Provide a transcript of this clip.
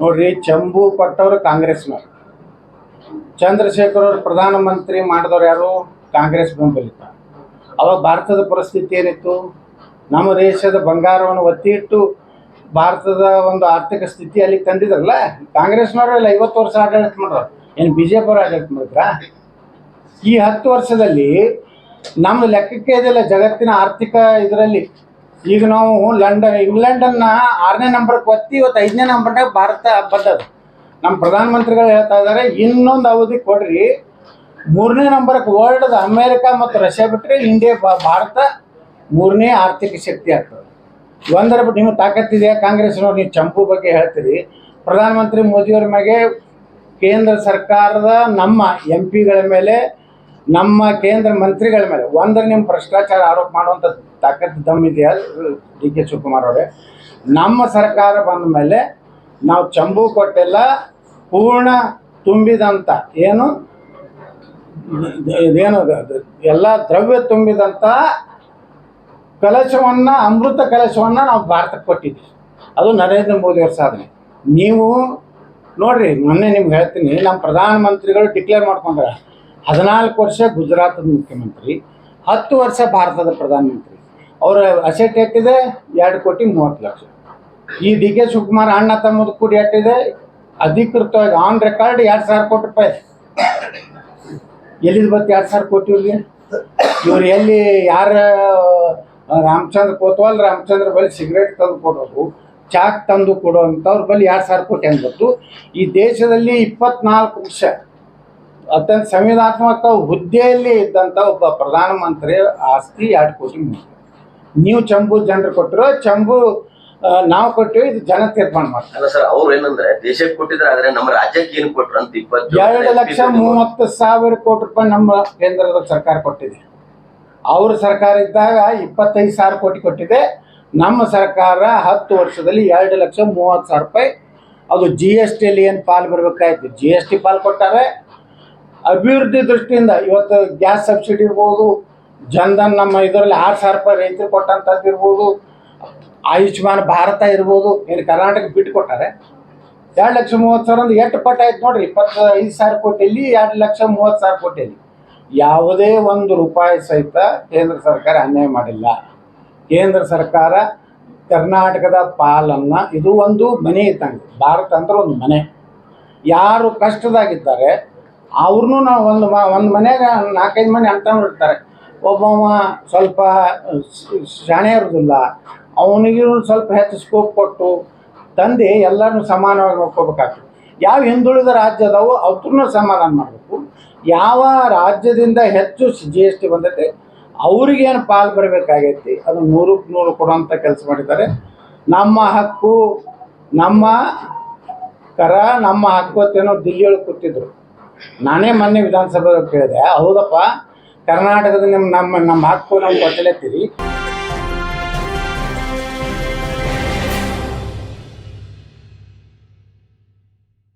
ನೋಡ್ರಿ, ಚಂಬು ಕೊಟ್ಟವರು ಕಾಂಗ್ರೆಸ್ನವ್ರು. ಚಂದ್ರಶೇಖರ್ ಅವರು ಪ್ರಧಾನಮಂತ್ರಿ ಮಾಡಿದವ್ರು ಯಾರು? ಕಾಂಗ್ರೆಸ್ ಬೆಂಬಲಿತ. ಅವಾಗ ಭಾರತದ ಪರಿಸ್ಥಿತಿ ಏನಿತ್ತು? ನಮ್ಮ ದೇಶದ ಬಂಗಾರವನ್ನು ಒತ್ತಿ ಇಟ್ಟು ಭಾರತದ ಒಂದು ಆರ್ಥಿಕ ಸ್ಥಿತಿ ಅಲ್ಲಿ ತಂದಿದ್ರಲ್ಲ? ಕಾಂಗ್ರೆಸ್ನವರೆಲ್ಲ ಐವತ್ತು ವರ್ಷ ಆಡಳಿತ ಮಾಡ್ರ ಏನು ಬಿ ಜೆ ಆಡಳಿತ ಮಾಡಿದ್ರಾ? ಈ ಹತ್ತು ವರ್ಷದಲ್ಲಿ ನಮ್ಮ ಲೆಕ್ಕಕ್ಕೆ ಇದೆಲ್ಲ ಜಗತ್ತಿನ ಆರ್ಥಿಕ ಇದರಲ್ಲಿ. ಈಗ ನಾವು ಲಂಡನ್ ಇಂಗ್ಲೆಂಡನ್ನ ಆರನೇ ನಂಬರ್ ಒತ್ತಿ ಇವತ್ತು ಐದನೇ ನಂಬರ್ನಾಗ ಭಾರತ ಬಂದದ ನಮ್ಮ ಪ್ರಧಾನಮಂತ್ರಿಗಳು ಹೇಳ್ತಾ ಇದ್ದಾರೆ ಇನ್ನೊಂದು ಅವಧಿ ಕೊಡ್ರಿ. ಮೂರನೇ ನಂಬರ್ಗೆ ವರ್ಲ್ಡ್ ಅಮೇರಿಕಾ ಮತ್ತು ರಷ್ಯಾ ಬಿಟ್ಟರೆ ಇಂಡಿಯಾ ಭಾರತ ಮೂರನೇ ಆರ್ಥಿಕ ಶಕ್ತಿ ಆಗ್ತದೆ. ಒಂದರ ಬಿಟ್ಟು ನಿಮ್ಗೆ ತಾಕತ್ತಿದೆಯಾ ಕಾಂಗ್ರೆಸ್ನವ್ರು ನೀವು ಚಂಪು ಬಗ್ಗೆ ಹೇಳ್ತೀರಿ. ಪ್ರಧಾನಮಂತ್ರಿ ಮೋದಿಯವ್ರ ಮ್ಯಾಗೆ ಕೇಂದ್ರ ಸರ್ಕಾರದ ನಮ್ಮ ಎಂ ಪಿಗಳ ಮೇಲೆ ನಮ್ಮ ಕೇಂದ್ರ ಮಂತ್ರಿಗಳ ಮೇಲೆ ಒಂದ್ರೆ ನಿಮ್ಮ ಭ್ರಷ್ಟಾಚಾರ ಆರೋಪ ಮಾಡುವಂಥ ತಾಕತ್ತು ಇದೆಯಾ ಡಿ ಕೆ ಶಿವಕುಮಾರ್ ಅವರೇ? ನಮ್ಮ ಸರ್ಕಾರ ಬಂದ ಮೇಲೆ ನಾವು ಚಂಬು ಕೊಟ್ಟೆಲ್ಲ ಪೂರ್ಣ ತುಂಬಿದಂಥ ಏನು? ಅದು ಎಲ್ಲ ದ್ರವ್ಯ ತುಂಬಿದಂಥ ಕಲಶವನ್ನು, ಅಮೃತ ಕಲಶವನ್ನ ನಾವು ಭಾರತಕ್ಕೆ ಕೊಟ್ಟಿದ್ವಿ ಅದು ನರೇಂದ್ರ ಮೋದಿ ಮೋದಿಯವ್ರ ಸಾಧನೆ. ನೀವು ನೋಡ್ರಿ, ಮೊನ್ನೆ ನಿಮ್ಗೆ ಹೇಳ್ತೀನಿ, ನಮ್ಮ ಪ್ರಧಾನಮಂತ್ರಿಗಳು ಡಿಕ್ಲೇರ್ ಮಾಡ್ಕೊಂಡ್ರೆ ಹದಿನಾಲ್ಕು ವರ್ಷ ಗುಜರಾತದ ಮುಖ್ಯಮಂತ್ರಿ, ಹತ್ತು ವರ್ಷ ಭಾರತದ ಪ್ರಧಾನಮಂತ್ರಿ. ಅವರ ಅಸೆಟ್ ಎಟ್ಟಿದೆ ಎರಡು ಕೋಟಿ ಮೂವತ್ತು ಲಕ್ಷ. ಈ ಡಿ ಕೆ ಶಿವಕುಮಾರ್ ಅಣ್ಣ ತಮ್ಮದು ಕೂಡಿ ಎಟ್ಟಿದೆ ಅಧಿಕೃತವಾಗಿ ಆನ್ ರೆಕಾರ್ಡ್ ಎರಡು ಸಾವಿರ ಕೋಟಿ ರೂಪಾಯಿ. ಎಲ್ಲಿದ್ ಬತ್ತು ಎರಡು ಸಾವಿರ ಕೋಟಿ ಇವ್ರಿಗೆ? ಇವ್ರು ಎಲ್ಲಿ ಯಾರ, ರಾಮಚಂದ್ರ ಕೋತ್ವಾಲ್, ರಾಮಚಂದ್ರ ಬಳಿ ಸಿಗರೇಟ್ ತಂದು ಕೊಡೋದು, ಚಾಕ್ ತಂದು ಕೊಡುವಂಥವ್ರ ಬಳಿ ಎರಡು ಸಾವಿರ ಕೋಟಿ ಅಂತ ಗೊತ್ತು ಈ ದೇಶದಲ್ಲಿ ಇಪ್ಪತ್ನಾಲ್ಕು ವರ್ಷ ಅತ್ಯಂತ ಸಂವಿಧಾನಾತ್ಮಕ ಹುದ್ದೆಯಲ್ಲಿ ಇದ್ದಂಥ ಒಬ್ಬ ಪ್ರಧಾನಮಂತ್ರಿ ಆಸ್ತಿ ಎರಡು ಕೋಟಿ ನೀವು ಚಂಬು ಜನರು ಕೊಟ್ಟರು ಚಂಬು ನಾವು ಕೊಟ್ಟಿವಿ ಇದು ಜನ ತೀರ್ಮಾನ ಮಾಡ್ತಾರೆ. ಸರ್ ಅವ್ರು ಏನಂದ್ರೆ ದೇಶಕ್ಕೆ ಕೊಟ್ಟಿದ್ರೆ ಆದ್ರೆ ನಮ್ಮ ರಾಜ್ಯಕ್ಕೆ ಏನು ಕೊಟ್ರು ಅಂತ ಇಪ್ಪತ್ತು ಎರಡು ಲಕ್ಷ ಮೂವತ್ತು ಸಾವಿರ ಕೋಟಿ ರೂಪಾಯಿ ನಮ್ಮ ಕೇಂದ್ರದ ಸರ್ಕಾರ ಕೊಟ್ಟಿದೆ. ಅವ್ರ ಸರ್ಕಾರ ಇದ್ದಾಗ ಇಪ್ಪತ್ತೈದು ಸಾವಿರ ಕೋಟಿ ಕೊಟ್ಟಿದೆ. ನಮ್ಮ ಸರ್ಕಾರ ಹತ್ತು ವರ್ಷದಲ್ಲಿ ಎರಡು ಲಕ್ಷ ಮೂವತ್ತು ಸಾವಿರ ರೂಪಾಯಿ. ಅದು ಜಿ ಎಸ್ ಟಿಯಲ್ಲಿ ಏನು ಪಾಲು ಬರಬೇಕಾಯ್ತು? ಜಿ ಎಸ್ ಟಿ ಪಾಲು ಕೊಟ್ಟಾರೆ. ಅಭಿವೃದ್ಧಿ ದೃಷ್ಟಿಯಿಂದ ಇವತ್ತು ಗ್ಯಾಸ್ ಸಬ್ಸಿಡಿ ಇರ್ಬೋದು, ಜನ್ಧನ್ ನಮ್ಮ ಇದರಲ್ಲಿ ಆರು ಸಾವಿರ ರೂಪಾಯಿ ರೈತರು ಕೊಟ್ಟಂಥದ್ದು ಇರ್ಬೋದು, ಆಯುಷ್ಮಾನ್ ಭಾರತ ಇರ್ಬೋದು ಏನು ಕರ್ನಾಟಕ ಬಿಟ್ಟು ಕೊಟ್ಟಾರೆ. ಎರಡು ಲಕ್ಷ ಮೂವತ್ತು ಸಾವಿರ ಅಂದ್ರೆ ಎಷ್ಟು ಪಟ್ಟ ಆಯ್ತು ನೋಡ್ರಿ, ಇಪ್ಪತ್ತೈದು ಸಾವಿರ ಕೋಟಿಯಲ್ಲಿ, ಎರಡು ಲಕ್ಷ ಮೂವತ್ತು ಸಾವಿರ ಕೋಟಿಯಲ್ಲಿ. ಯಾವುದೇ ಒಂದು ರೂಪಾಯಿ ಸಹಿತ ಕೇಂದ್ರ ಸರ್ಕಾರ ಅನ್ಯಾಯ ಮಾಡಿಲ್ಲ. ಕೇಂದ್ರ ಸರ್ಕಾರ ಕರ್ನಾಟಕದ ಪಾಲನ್ನು, ಇದು ಒಂದು ಮನೆ ಇದ್ದಂಗೆ, ಭಾರತ ಅಂದ್ರೆ ಒಂದು ಮನೆ. ಯಾರು ಕಷ್ಟದಾಗಿದ್ದಾರೆ ಅವ್ರನ್ನೂ ನಾವು ಒಂದು ಮ, ಒಂದು ಮನೆಯಾಗ ನಾಲ್ಕೈದು ಮನೆ ಅಂತ ಇರ್ತಾರೆ. ಒಬ್ಬವ ಸ್ವಲ್ಪ ಶಾಣೆ ಇರೋದಿಲ್ಲ ಅವನಿಗೂ ಸ್ವಲ್ಪ ಹೆಚ್ಚು ಸ್ಕೋಪ್ ಕೊಟ್ಟು ತಂದೆ ಎಲ್ಲರನ್ನೂ ಸಮಾನವಾಗಿ ನೋಡ್ಕೋಬೇಕಾಗ್ತದೆ. ಯಾವ ಹಿಂದುಳಿದ ರಾಜ್ಯ ಅದಾವೋ ಅವ್ರನ್ನೂ ಸಮಾಧಾನ ಮಾಡಬೇಕು. ಯಾವ ರಾಜ್ಯದಿಂದ ಹೆಚ್ಚು ಜಿ ಎಸ್ ಟಿ ಬಂದೈತೆ, ಅವ್ರಿಗೇನು ಪಾಲು ಬರಬೇಕಾಗೈತಿ, ಅದು ನೂರಕ್ಕೆ ನೂರು ಕೊಡುವಂಥ ಕೆಲಸ ಮಾಡಿದ್ದಾರೆ. ನಮ್ಮ ಹಕ್ಕು, ನಮ್ಮ ಕರ, ನಮ್ಮ ಹಕ್ಕು ಅಂತೇನೋ ದಿಲ್ಲಿಯೊಳಗೆ ಕೂತಿದ್ರು ನಾನೇ ಮೊನ್ನೆ ವಿಧಾನಸಭೆ ಕೇಳಿದೆ ಹೌದಪ್ಪ ಕರ್ನಾಟಕದ ನಿಮ್ಮ ನಮ್ಮ ನಮ್ಮ ಹಕ್ಕು ನಮ್ಮ ಕೊಟ್ಟಲೇತ್ತೀರಿ